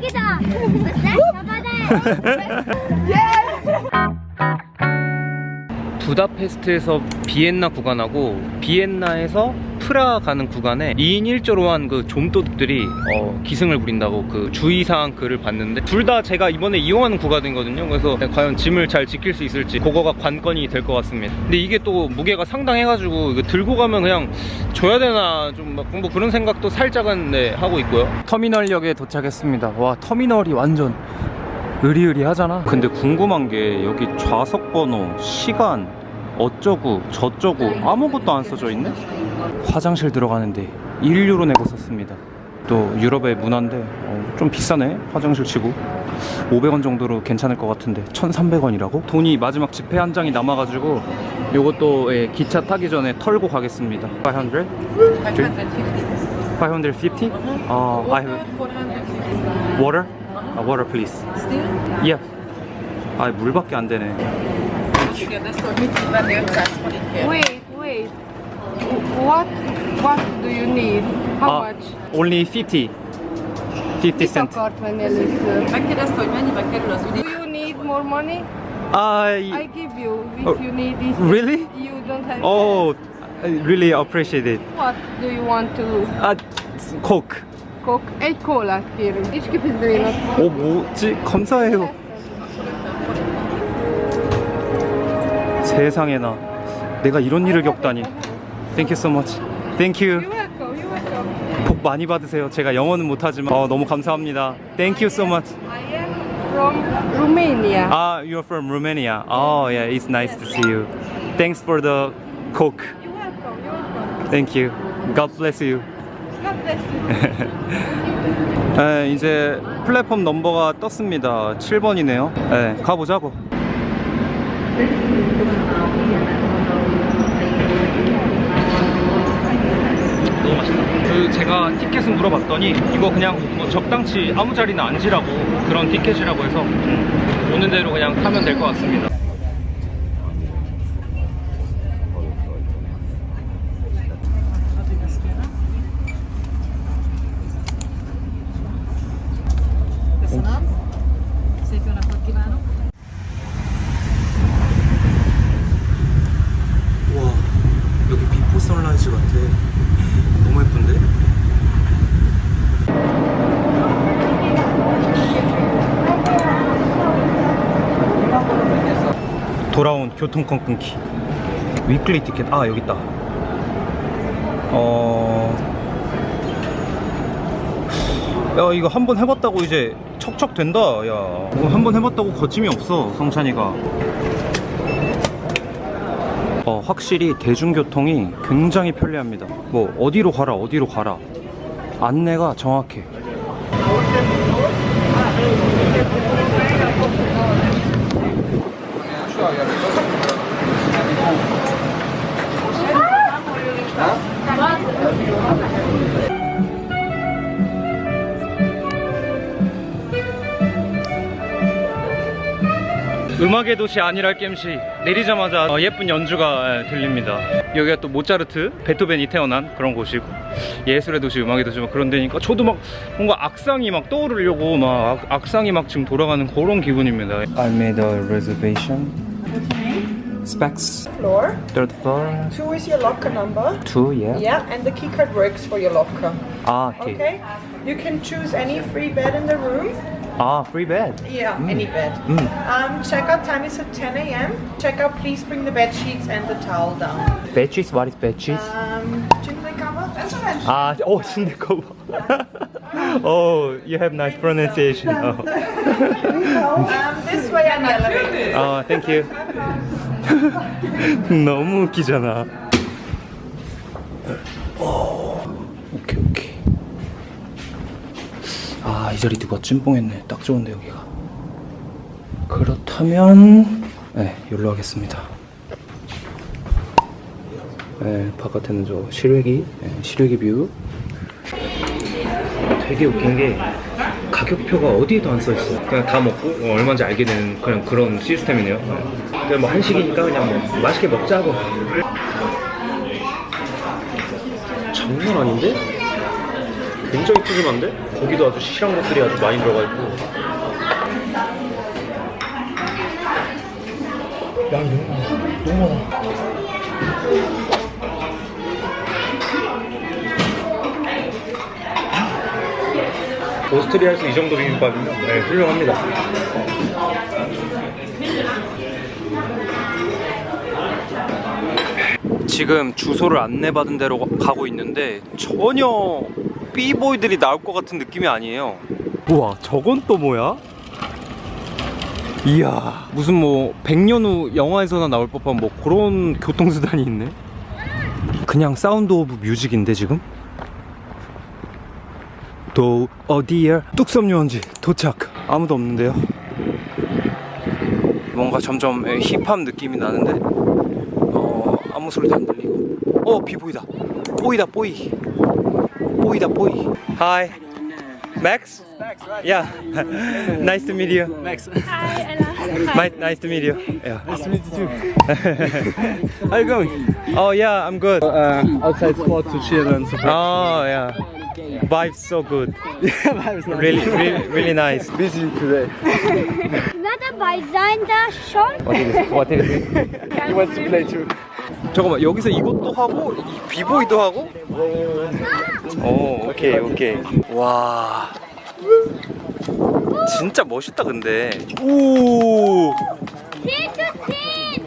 기다. 잡아내. 부다페스트에서 비엔나 구간하고 비엔나에서 프라 가는 구간에 2인 1조로 한 그 좀도둑들이 어, 기승을 부린다고 그 주의사항 글을 봤는데 둘 다 제가 이번에 이용하는 구간이거든요 그래서 과연 짐을 잘 지킬 수 있을지 그거가 관건이 될 것 같습니다 근데 이게 또 무게가 상당해가지고 이거 들고 가면 그냥 줘야 되나 좀 뭐 그런 생각도 살짝은 네, 하고 있고요 터미널역에 도착했습니다 와 터미널이 완전 으리으리하잖아. 근데 궁금한 게 여기 좌석 번호, 시간, 어쩌고 저쩌고 아무것도 안 써져 있네? 화장실 들어가는데 1유로 내고 썼습니다. 또 유럽의 문화인데 어, 좀 비싸네 화장실 치고 500원 정도로 괜찮을 것 같은데 1300원이라고? 돈이 마지막 지폐 한 장이 남아가지고 요것도 예, 기차 타기 전에 털고 가겠습니다 500? 550? 어, I have water? 아, water please Yeah 아 물밖에 안 되네 wait. What what do you need? How 아, much? only 50 50 cent Akart venni először. Megkérdezte, hogy mennyibe kerül az Do üdít. you need more money? I I give you if Oh, you need it. really? You don't have Oh I really appreciate it What do you want to 아 coke cook? Egy kólát kérünk. És kifizetnének. 오 뭐지? 감사해요 세상에나 내가 이런 일을 겪다니 Thank you so much Thank you welcome, you welcome. 복 많이 받으세요 제가 영어는 못하지만 어, 너무 감사합니다 Thank you so much I am from Romania. Ah, you're from Romania. Oh, yeah, it's nice to see you. Thanks for the coke. You welcome, you welcome. Thank you. God bless you. God bless you. 네, 이제 플랫폼 넘버가 떴습니다. 7번이네요. 네, 가보자고. 너무 맛있다. 그 제가 티켓은 물어봤더니 이거 그냥 뭐 적당치 아무 자리나 앉으라고 그런 티켓이라고 해서 음, 오는 대로 그냥 타면 될 것 같습니다. Köszönöm. Szép jó napot kívánok. 와 여기 비포 선라이즈 같아 너무 예쁜데? 돌아온 교통권 끊기. 위클리 티켓. 아 여기 있다. 어... 야 이거 한 번 해봤다고 이제 척척 된다 야. 한 번 해봤다고 거침이 없어 성찬이가. 어, 확실히 대중교통이 굉장히 편리합니다. 뭐 어디로 가라 어디로 가라. 안내가 정확해. 음악의 도시 아니랄 겜시 내리자마자 어, 예쁜 연주가 예, 들립니다. 여기가 또 모차르트, 베토벤이 태어난 그런 곳이고 예술의 도시, 음악의 도시 막 그런 데니까 저도 막 뭔가 악상이 막 떠오르려고 막 악, 악상이 막 지금 돌아가는 그런 기분입니다. I made a reservation. Specs. floor. Third floor. Two is your locker number. Two, yeah. Yeah, and the key card works for your locker. 아, okay. Okay. You can choose any free bed in the room. 아, free bed. Yeah, any bed. 음. Um, checkout time is at 10 a.m. Checkout, please bring the bed sheets and the towel down. Bed sheets, what is bed sheets? Um, chimney cover. That's all right. 아, 오, 침대 커버. oh, you have nice pronunciation. Oh. Um, this way on the elevator. 아, 땡큐. 너무 웃기잖아. 오케이, 오케이. 아, 이 자리 누가 찜뽕했네. 딱 좋은데, 여기가. 그렇다면, 네, 여기로 하겠습니다. 네, 바깥에는 저 실외기, 네, 실외기 뷰. 되게 웃긴 게 가격표가 어디에도 안 써 있어. 그냥 다 먹고 어, 얼마인지 알게 되는 그냥 그런 시스템이네요. 네. 뭐 한식이니까 그냥 뭐 맛있게 먹자고. 장난 아닌데? 굉장히 푸짐한데? 고기도 아주 실한 것들이 아주 많이 들어가 있고 야 너무 많아 너무 많아 오스트리아에서 이 정도 비빔밥이면 네, 훌륭합니다 지금 주소를 안내받은 대로 가고 있는데 전혀 삐보이들이 나올 것 같은 느낌이 아니에요. 우와, 저건 또 뭐야? 이야, 무슨 뭐 100년 후 영화에서나 나올 법한 뭐 그런 교통수단이 있네. 그냥 사운드 오브 뮤직인데 지금? 또 어디에 뚝섬 유원지 도착. 아무도 없는데요. 뭔가 점점 힙합 느낌이 나는데 어 아무 소리도 안 들리고 어 비보이다 보이다 보이 보이다 보이 Hi Max? Yeah Nice to meet you Max Hi, Ella. My, Nice to meet you Yeah Nice to meet you too How you going? Oh yeah I'm good uh, outside spot to chill and support. Oh yeah Vibes so good Really really really nice Busy today. Wer dabei sein darf schon? What is, what is it? He wants to play too. 잠깐만 여기서 이것도 하고 이 비보이도 하고? 오 오케이 오케이 와 진짜 멋있다 근데 오 Zehn zu zehn.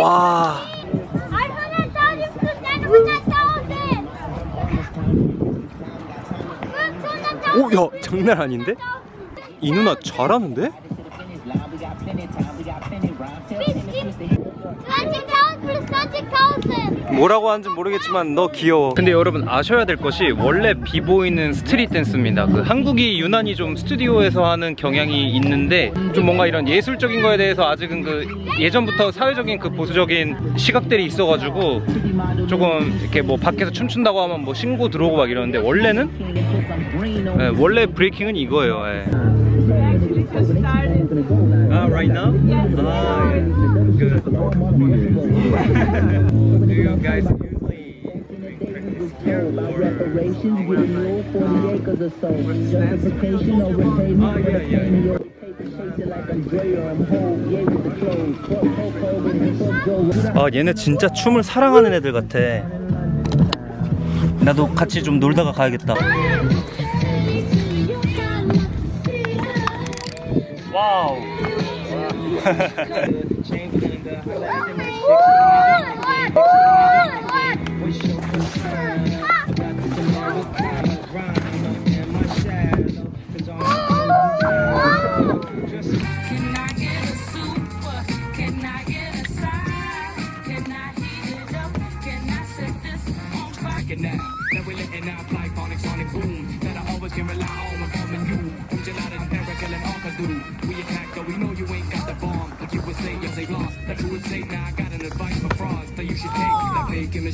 와100.000 zu 100.000. 500.000. 오, 야, 장난 아닌데? 이 누나 잘하는데? 뭐라고 하는지 모르겠지만 너 귀여워. 근데 여러분 아셔야 될 것이 원래 비보이는 스트릿 댄스입니다. 그 한국이 유난히 좀 스튜디오에서 하는 경향이 있는데 좀 뭔가 이런 예술적인 거에 대해서 아직은 그 예전부터 사회적인 그 보수적인 시각들이 있어가지고 조금 이렇게 뭐 밖에서 춤춘다고 하면 뭐 신고 들어오고 막 이러는데 원래는 네, 원래 브레이킹은 이거예요. 예. Ah, right now? Ah, good. Do you guys usually practice here reparations, getting rule 40 acres or so. Justification or repayment Oh, yeah, yeah, yeah. Or yeah with with. 아 얘네 진짜 춤을 사랑하는 애들 같아 나도 같이 좀 놀다가 가야겠다 와우 change and uh, highlight the next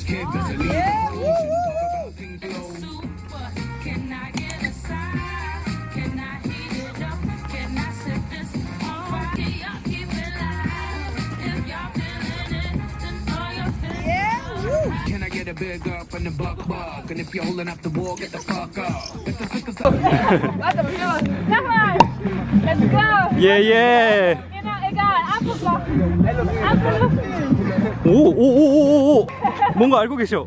fake image kid. That's a lead. You shouldn't talk about things low. Super. Can I get a side? Can I heat it up? Can I set this on fire? Keep it live? If y'all feeling it, then throw your fingers Can I get a big up and a buck buck? And if you're holding up the wall, get the fuck up. If the sickest up. Let's go. 예예 오오오오오 뭔가 알고 계셔.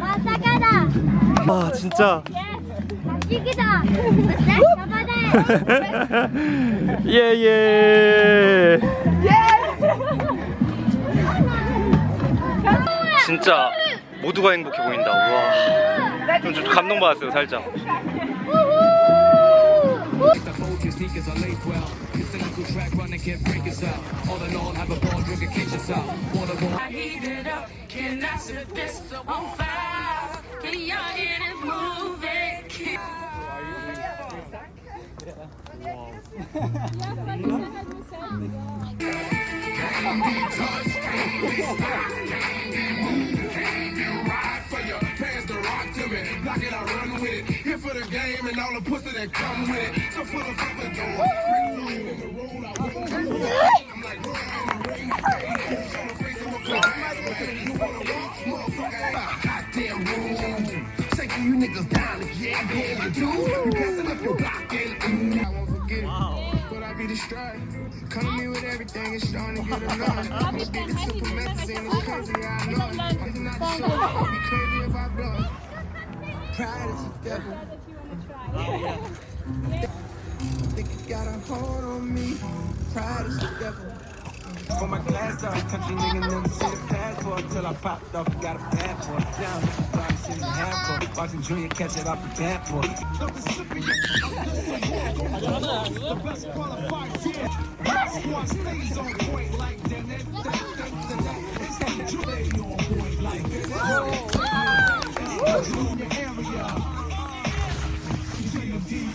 Wasakada. 아 진짜. Sabade. 예예 진짜 모두가 행복해 보인다. 우와. 좀, 좀 감동받았어요 살짝 sneakers are laid well. It's a local track, run and can't break us up. All alone, have a ball, drink and catch us up. Water ball. I heat it up. Can I set this on fire? Can y'all get it moving? Can- Here for the game and all the pussy that come with it. So full of fucking door. I'm like, rolling in the rain. Show the face of a fly. Goddamn rule. Shaking you niggas down again. Yeah, you do. You passing up your block and ooh. I won't forget it. But I be distraught. Come to me with everything, it's starting to get annoying. I'm addicted to Pride is devil. Think you got a hold on me. Pride is the devil. For my glass country nigga never see the passport till I popped off, got a passport. Down, the half Watching Junior catch it off the here. Squad stays on point like that. Stay on point like that. Junior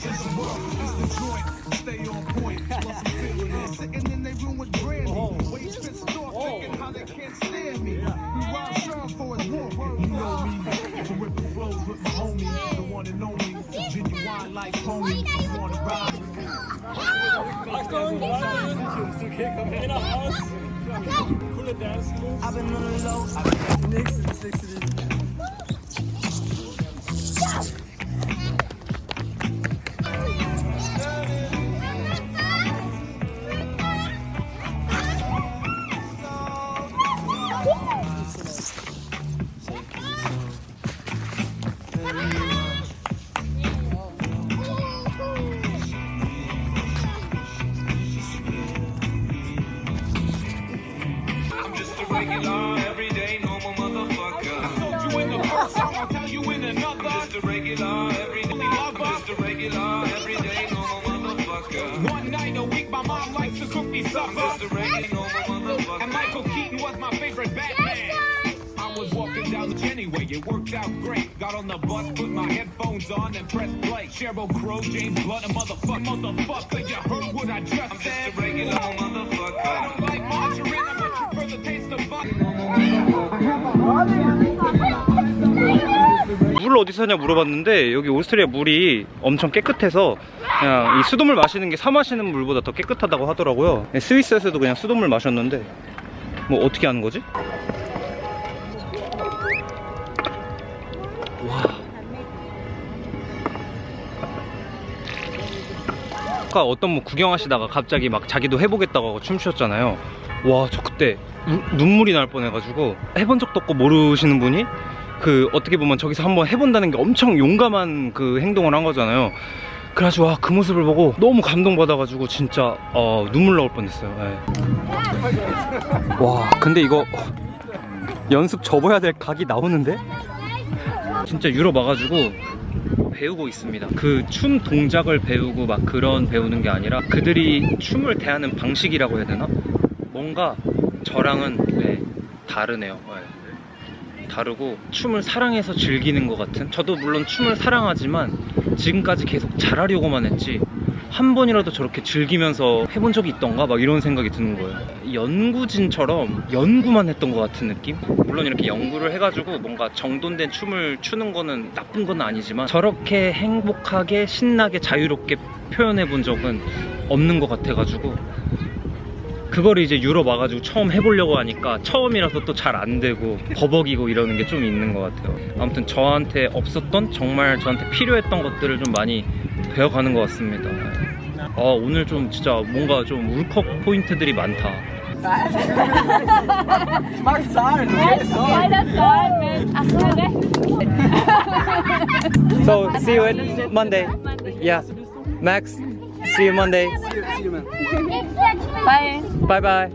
just work. It's the joint, stay on point. What's the feeling? Sitting in their room with Brandy. Oh. Wage fits thought, oh. thinking how they can't stand me. Yeah. Ride Sean for his walk. You know me, from ripping flows with my homie, the one and only. Genuine life homie. You wanna ride? Achtung, Achtung, in der Haus. Coole Dance Moves. Aber nur low. Das nächste, das nächste. I'll tell you in another. Just a regular, everyday, just a regular, everyday. One night a week, my mom likes to cook me supper. I'm just a regular. And Michael Keaton was my favorite Batman. I was walking down the anyway, it worked out great. Got on the bus, put my headphones on, and pressed play. Cheryl Crow, James Blunt, a motherfucker, motherfucker. You heard what I just said? I'm just a regular motherfucker. I don't like margarine, I much prefer the taste of butter. 물 어디서 냐 물어봤는데 여기 오스트리아 물이 엄청 깨끗해서 그냥 이 수돗물 마시는 게 사 마시는 물보다 더 깨끗하다고 하더라고요. 네, 스위스에서도 그냥 수돗물 마셨는데 뭐 어떻게 하는 거지? 와. 아까 어떤 분 구경하시다가 갑자기 막 자기도 해보겠다고 하고 춤추셨잖아요. 와 저 그때 우- 눈물이 날 뻔해가지고 해본 적도 없고 모르시는 분이 그 어떻게 보면 저기서 한번 해본다는 게 엄청 용감한 그 행동을 한 거잖아요 그래가지고 와 그 모습을 보고 너무 감동받아가지고 진짜 어, 눈물 나올 뻔했어요 예. 와 근데 이거 연습 접어야 될 각이 나오는데? 진짜 유럽 와가지고 배우고 있습니다. 그 춤 동작을 배우고 막 그런 배우는 게 아니라 그들이 춤을 대하는 방식이라고 해야 되나? 뭔가 저랑은 네, 다르네요. 네. 다르고 춤을 사랑해서 즐기는 것 같은? 저도 물론 춤을 사랑하지만 지금까지 계속 잘하려고만 했지 한 번이라도 저렇게 즐기면서 해본 적이 있던가 막 이런 생각이 드는 거예요. 연구진처럼 연구만 했던 것 같은 느낌? 물론 이렇게 연구를 해가지고 뭔가 정돈된 춤을 추는 거는 나쁜 건 아니지만 저렇게 행복하게 신나게 자유롭게 표현해 본 적은 없는 것 같아가지고 그거를 이제 유럽 와가지고 처음 해보려고 하니까 처음이라서 또 잘 안 되고 버벅이고 이러는 게 좀 있는 것 같아요. 아무튼 저한테 없었던 정말 저한테 필요했던 것들을 좀 많이 배워가는 것 같습니다. 아, 오늘 좀 진짜 뭔가 좀 울컥 포인트들이 많다. So see you at Monday. Yeah. Max, see you Monday. Bye. Bye bye.